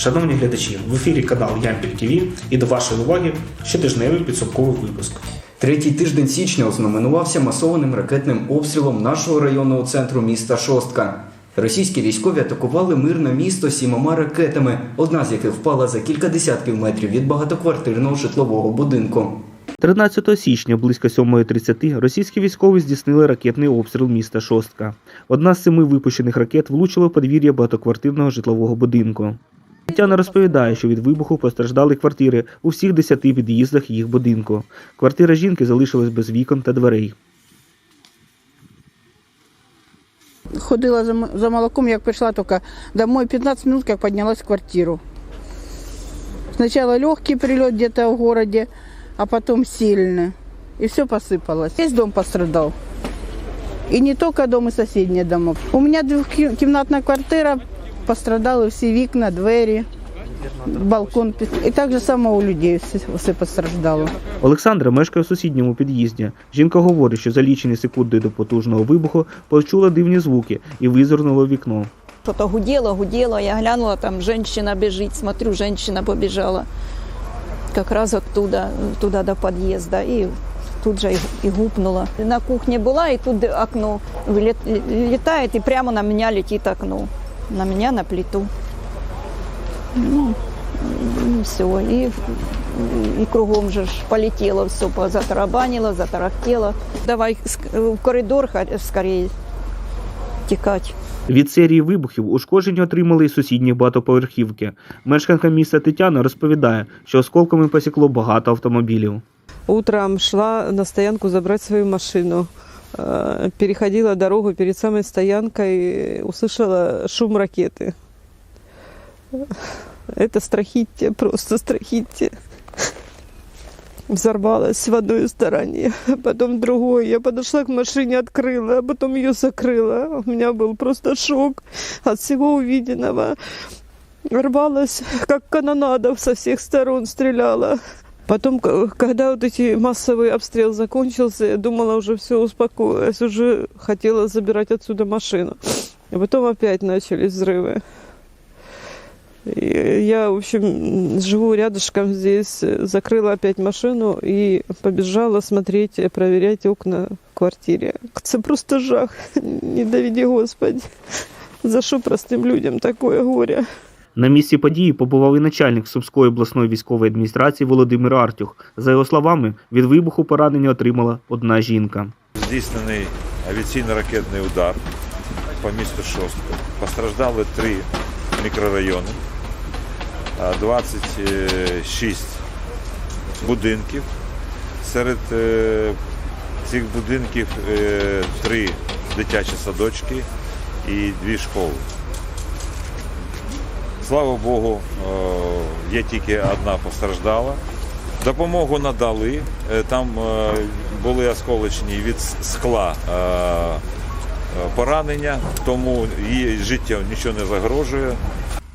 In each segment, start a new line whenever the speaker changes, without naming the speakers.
Шановні глядачі, в ефірі канал Ямпіль ТВ і до вашої уваги щотижневий підсумковий випуск.
Третій тиждень січня ознаменувався масованим ракетним обстрілом нашого районного центру міста Шостка. Російські військові атакували мирне місто сімома ракетами, одна з яких впала за кілька десятків метрів від багатоквартирного житлового будинку.
13 січня близько 7.30 російські військові здійснили ракетний обстріл міста Шостка. Одна з семи випущених ракет влучила в подвір'я багатоквартирного житлового будинку. Тетяна розповідає, що від вибуху постраждали квартири у всіх десяти під'їздах їх будинку. Квартира жінки залишилась без вікон та дверей.
Ходила за, м- за молоком, як прийшла тільки домой, 15 минут, як піднялась в квартиру. Сначала легкий прилет где-то в городе, а потом сильный. И все посыпалось. Весь дом пострадал. И не только дом, и соседние дома. У меня двухкомнатная квартира, пострадали всі вікна, двері, балкон. І так же само у людей все, все постраждало.
Олександра мешкає в сусідньому під'їзді. Жінка говорить, що за лічені секунди до потужного вибуху почула дивні звуки і визирнула в вікно.
Что-то гудело, гудело. Я глянула, там женщина бежит. Смотрю, женщина побежала как раз оттуда, туда до подъезда. И тут же и, и гупнула. На кухне была, и тут окно вылет- летает, и прямо на меня летит окно. На меня, на плиту. Ну, все. И, и кругом же полетело все, затарабанило, затарахтело. Давай в коридор скорее текать.
Від серії вибухів ушкодження отримали і сусідні багатоповерхівки. Мешканка міста Тетяна розповідає, що осколками посікло багато автомобілів.
Утром шла на стоянку забрать свою машину. Э, Переходила дорогу перед самой стоянкой, услышала шум ракеты. Это страхитие, просто страхитие. Взорвалась в одной стороне, потом в другой. Я подошла к машине, открыла, а потом ее закрыла. У меня был просто шок от всего увиденного. Рвалась, как канонада со всех сторон стреляла. Потом, когда вот эти массовый обстрел закончился, я думала, уже все успокоилась, уже хотела забирать отсюда машину. А потом опять начались взрывы. И я, в общем, живу рядышком здесь, закрыла опять машину и побежала смотреть, проверять окна в квартире. Це просто жах, не доведи Господи. За що простим людям такое горе?
На місці події побував і начальник Сумської обласної військової адміністрації Володимир Артюх. За його словами, від вибуху поранення отримала одна жінка.
Здійснений авіаційно-ракетний удар по місту Шостка. Постраждали три мікрорайони, а 26 будинків. Серед е, цих будинків е, три дитячі садочки і дві школи. Слава Богу, е, є тільки одна постраждала. Допомогу надали. Е, Там е, були осколочні від скла поранення, тому її життя нічого не загрожує.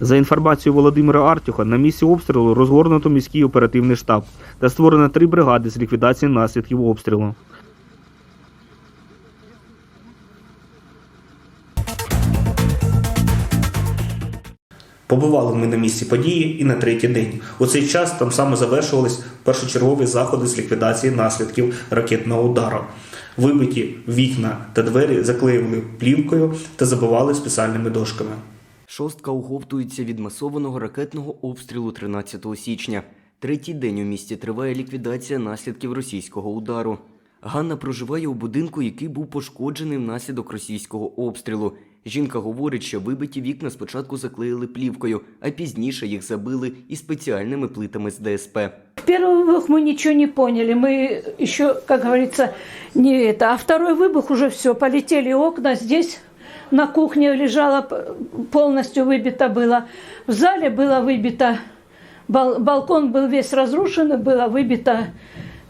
За інформацією Володимира Артюха, на місці обстрілу розгорнуто міський оперативний штаб та створено три бригади з ліквідації наслідків обстрілу. Побували ми на місці події і на третій день. У цей час там саме завершувались першочергові заходи з ліквідації наслідків ракетного удару. Вибиті вікна та двері заклеїли плівкою та забивали спеціальними дошками.
Шостка оговтується від масованого ракетного обстрілу 13 січня. Третій день у місті триває ліквідація наслідків російського удару. Ганна проживає у будинку, який був пошкоджений внаслідок російського обстрілу. Жінка говорить, що вибиті вікна спочатку заклеїли плівкою, а пізніше їх забили і спеціальними плитами з ДСП.
В первый выбух мы ничего не поняли, мы еще, как говорится, не это. А второй выбух уже все, полетели окна, здесь на кухне лежало, п- полностью выбито было. В зале было выбито, бал- балкон был весь разрушен, и была выбита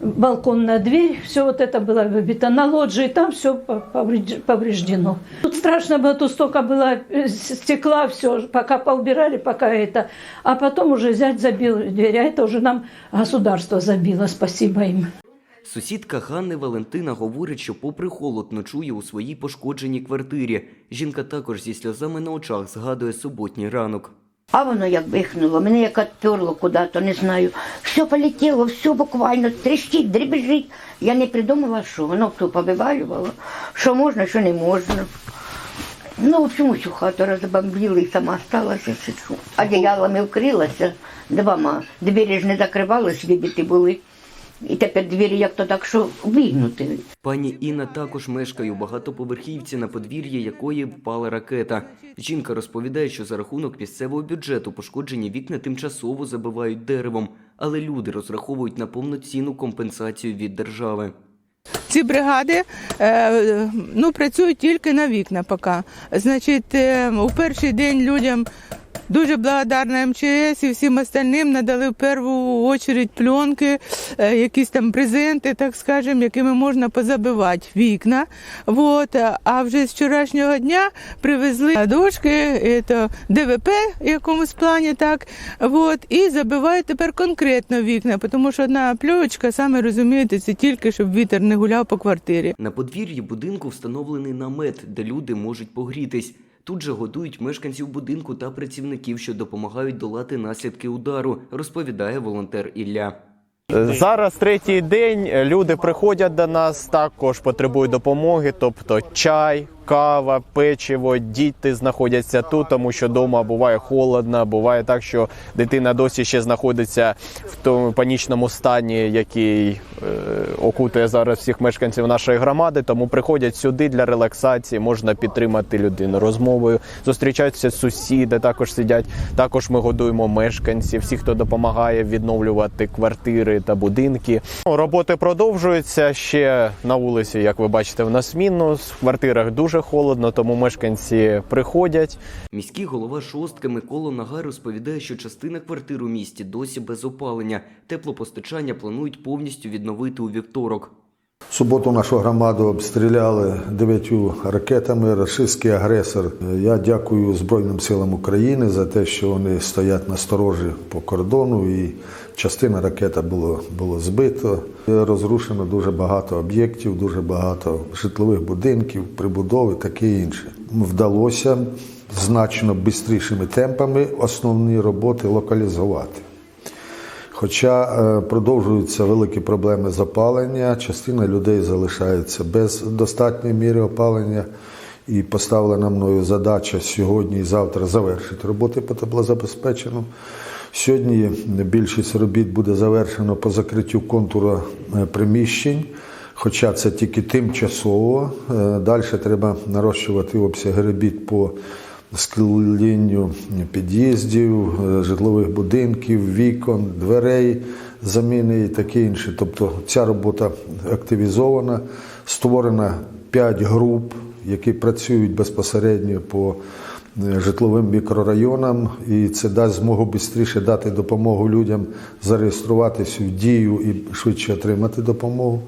балконная дверь, все вот это было выбито. На лоджии там все повреждено. Тут страшно было, тут столько было э, с- стекла, все, пока поубирали, пока это. А потом уже взять забил дверь, а это уже нам государство забило, спасибо им.
Сусідка Ганни Валентина говорить, що попри холод ночує у своїй пошкодженій квартирі. Жінка також зі сльозами на очах згадує суботній ранок.
А воно як вихнуло, мене як відперло куди-то, не знаю. Все полетіло, все буквально тріщить, дрібежить. Я не придумала, що воно тут повивалювало, що можна, що не можна. Ну, в общем, всю хату розбомбили і сама сталася. Одіялами вкрилася двома. Двері ж не закривались, вибиті були. І тепер двері як то так, що вигнуті.
Пані Інна також мешкає у багатоповерхівці, на подвір'ї якої впала ракета. Жінка розповідає, що за рахунок місцевого бюджету пошкоджені вікна тимчасово забивають деревом, але люди розраховують на повноцінну компенсацію від держави.
Ці бригади е, ну, працюють тільки на вікна поки. Значить, е, у перший день людям дуже благодарна МЧС і всім остальним надали в першу чергу пленки, е, якісь там презенти, так скажемо, якими можна позабивати вікна. Вот. А вже з вчорашнього дня привезли дошки, это ДВП в якомусь плані, так, вот, і забивають тепер конкретно вікна, тому що одна пльовочка, саме розумієте, це тільки, щоб вітер не гуляв по квартирі.
На подвір'ї будинку встановлений намет, де люди можуть погрітись. Тут же годують мешканців будинку та працівників, що допомагають долати наслідки удару, розповідає волонтер Ілля.
Зараз третій день. Люди приходять до нас, також потребують допомоги, тобто чай, кава, печиво. Діти знаходяться тут, тому що вдома буває холодно. Буває так, що дитина досі ще знаходиться в тому панічному стані, який е, окутує зараз всіх мешканців нашої громади. Тому приходять сюди для релаксації, можна підтримати людину розмовою. Зустрічаються сусіди, також сидять. Також ми годуємо мешканців, всіх, хто допомагає відновлювати квартири та будинки. Ну, Роботи продовжуються ще на вулиці. Як ви бачите, в нас мінус в квартирах дуже холодно, тому мешканці приходять.
Міський голова шостки Микола Нагай розповідає, що частина квартир у місті досі без опалення. Теплопостачання планують повністю відновити у вівторок.
Суботу нашу громаду обстріляли дев'ятью ракетами. Рашистський агресор. Я дякую Збройним силам України за те, що вони стоять на сторожі по кордону, і частина ракета було, було збито. Розрушено дуже багато об'єктів, дуже багато житлових будинків, прибудови, таке інше. Вдалося значно швидшими темпами основні роботи локалізувати. Хоча е, продовжуються великі проблеми з опалення, частина людей залишається без достатньої міри опалення. І поставлена мною задача сьогодні і завтра завершити роботи по теплозабезпеченню. Сьогодні більшість робіт буде завершено по закриттю контуру е, приміщень, хоча це тільки тимчасово. Е, Далі треба нарощувати обсяги робіт по склінню під'їздів, е, житлових будинків, вікон, дверей, заміни і таке інше. Тобто ця робота активізована, створено 5 груп, які працюють безпосередньо по е, житловим мікрорайонам, і це дасть змогу швидше дати допомогу людям зареєструватися в дію і швидше отримати допомогу.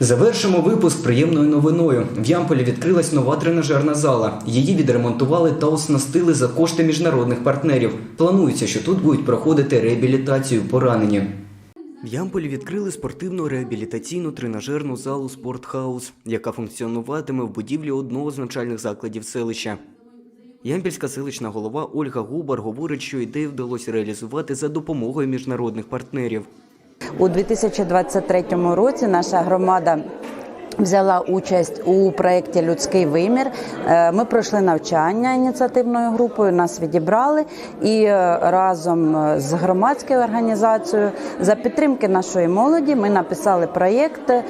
Завершимо випуск приємною новиною. В Ямполі відкрилась нова тренажерна зала. Її відремонтували та оснастили за кошти міжнародних партнерів. Планується, що тут будуть проходити реабілітацію поранені. В Ямполі відкрили спортивну реабілітаційну тренажерну залу Спортхаус, яка функціонуватиме в будівлі одного з навчальних закладів селища. Ямпільська селищна голова Ольга Губар говорить, що ідею вдалося реалізувати за допомогою міжнародних партнерів.
У 2023 році наша громада взяла участь у проєкті Людський вимір. Е, Ми пройшли навчання ініціативною групою, нас відібрали і е, разом з громадською організацією за підтримки нашої молоді ми написали проєкт е,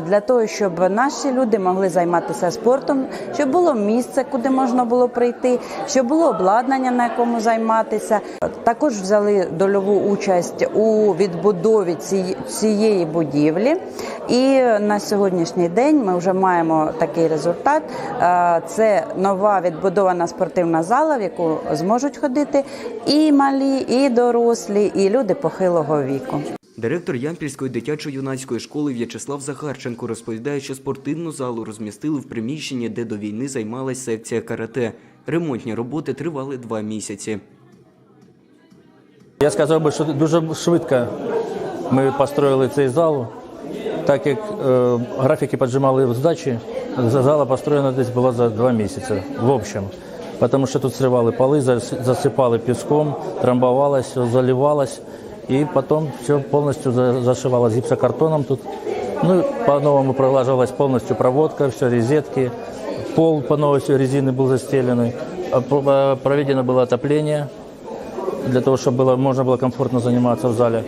для того, щоб наші люди могли займатися спортом, щоб було місце, куди можна було прийти, щоб було обладнання, на якому займатися. Також взяли дольову участь у відбудові цієї будівлі. І на сьогоднішній день ми вже маємо такий результат. Е, Це нова відбудована спортивна зала, в яку зможуть ходити і малі, і дорослі, і люди похилого віку.
Директор Ямпільської дитячо-юнацької школи В'ячеслав Захарченко розповідає, що спортивну залу розмістили в приміщенні, де до війни займалась секція карате. Ремонтні роботи тривали два місяці.
Я сказав би, що дуже швидко ми построїли цей зал, так як е, графіки піджимали в здачі, зала построєна десь була за два місяці в общем. потому что тут срывали полы, зас- засыпали песком, трамбовалось, все заливалось, и потом все полностью за- зашивалось гипсокартоном тут. Ну, по-новому пролаживалась полностью проводка, все резетки, пол по новой все резины был застеленный, А про- а проведено было отопление, для того, щоб було, можна було комфортно займатися в залі.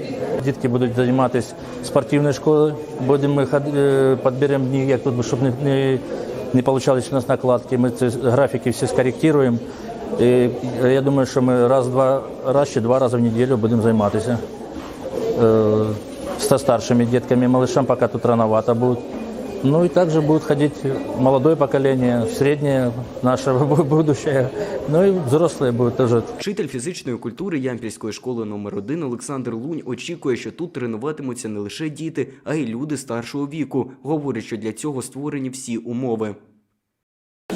Дітки будуть займатися спортивною школою, будемо ми е, підберемо дні, як тут, щоб не, не, не получались у нас накладки. Ми ці графіки всі скоректуємо. І я думаю, що ми раз-два раз чи два рази в неділю будемо займатися. Е, со старшими детками, малышам пока тут рановато будет. Ну и также будет ходить молодое поколение, среднее наше будущее, ну и взрослые будут тоже
Вчитель фізичної культури Ямпільської школи номер 1 Олександр Лунь очікує, що тут тренуватимуться не лише діти, а й люди старшого віку. Говорить, що для цього створені всі умови.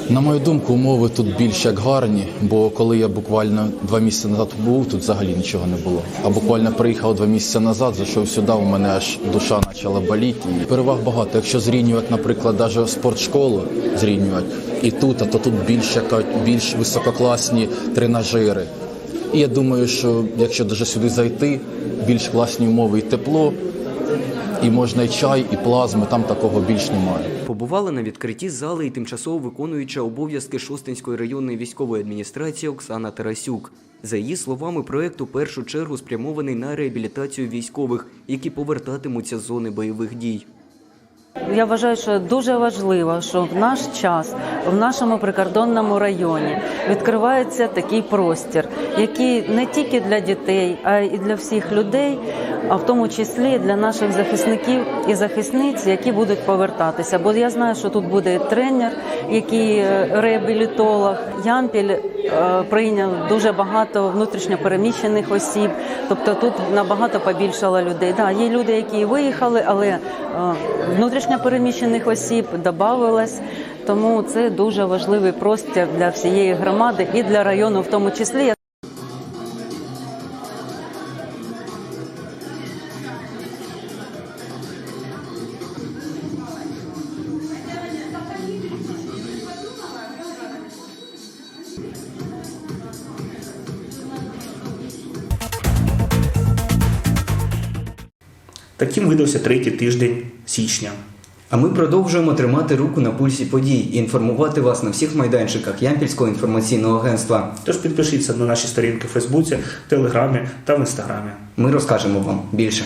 На мою думку, умови тут більш як гарні, бо коли я буквально два місяці назад був, тут взагалі нічого не було. А буквально приїхав два місяці назад, зайшов сюди, у мене аж душа почала боліти. Переваг багато. Якщо зрівнювати, наприклад, навіть спортшколу зрівнювати і тут, то тут більш більш висококласні тренажери. І я думаю, що якщо даже сюди зайти, більш класні умови і тепло, і можна і чай, і плазми, там такого більш немає.
Побувала на відкритті зали і тимчасово виконуюча обов'язки Шостинської районної військової адміністрації Оксана Тарасюк. За її словами, проект у першу чергу спрямований на реабілітацію військових, які повертатимуться з зони бойових дій.
Я вважаю, що дуже важливо, що в наш час в нашому прикордонному районі відкривається такий простір, який не тільки для дітей, а й для всіх людей, а в тому числі для наших захисників і захисниць, які будуть повертатися. Бо я знаю, що тут буде тренер, який е, реабілітолог. Ямпіль прийняв дуже багато внутрішньопереміщених осіб, тобто тут набагато побільшало людей. Да, є люди, які виїхали, але е, внутрішньопереміщених осіб додавалось. Тому це дуже важливий простір для всієї громади і для району, в тому числі.
Таким видався третій тиждень січня.
А ми продовжуємо тримати руку на пульсі подій і інформувати вас на всіх майданчиках Ямпільського інформаційного агентства.
Тож підпишіться на наші сторінки в Фейсбуці, Телеграмі та в Інстаграмі.
Ми розкажемо вам більше.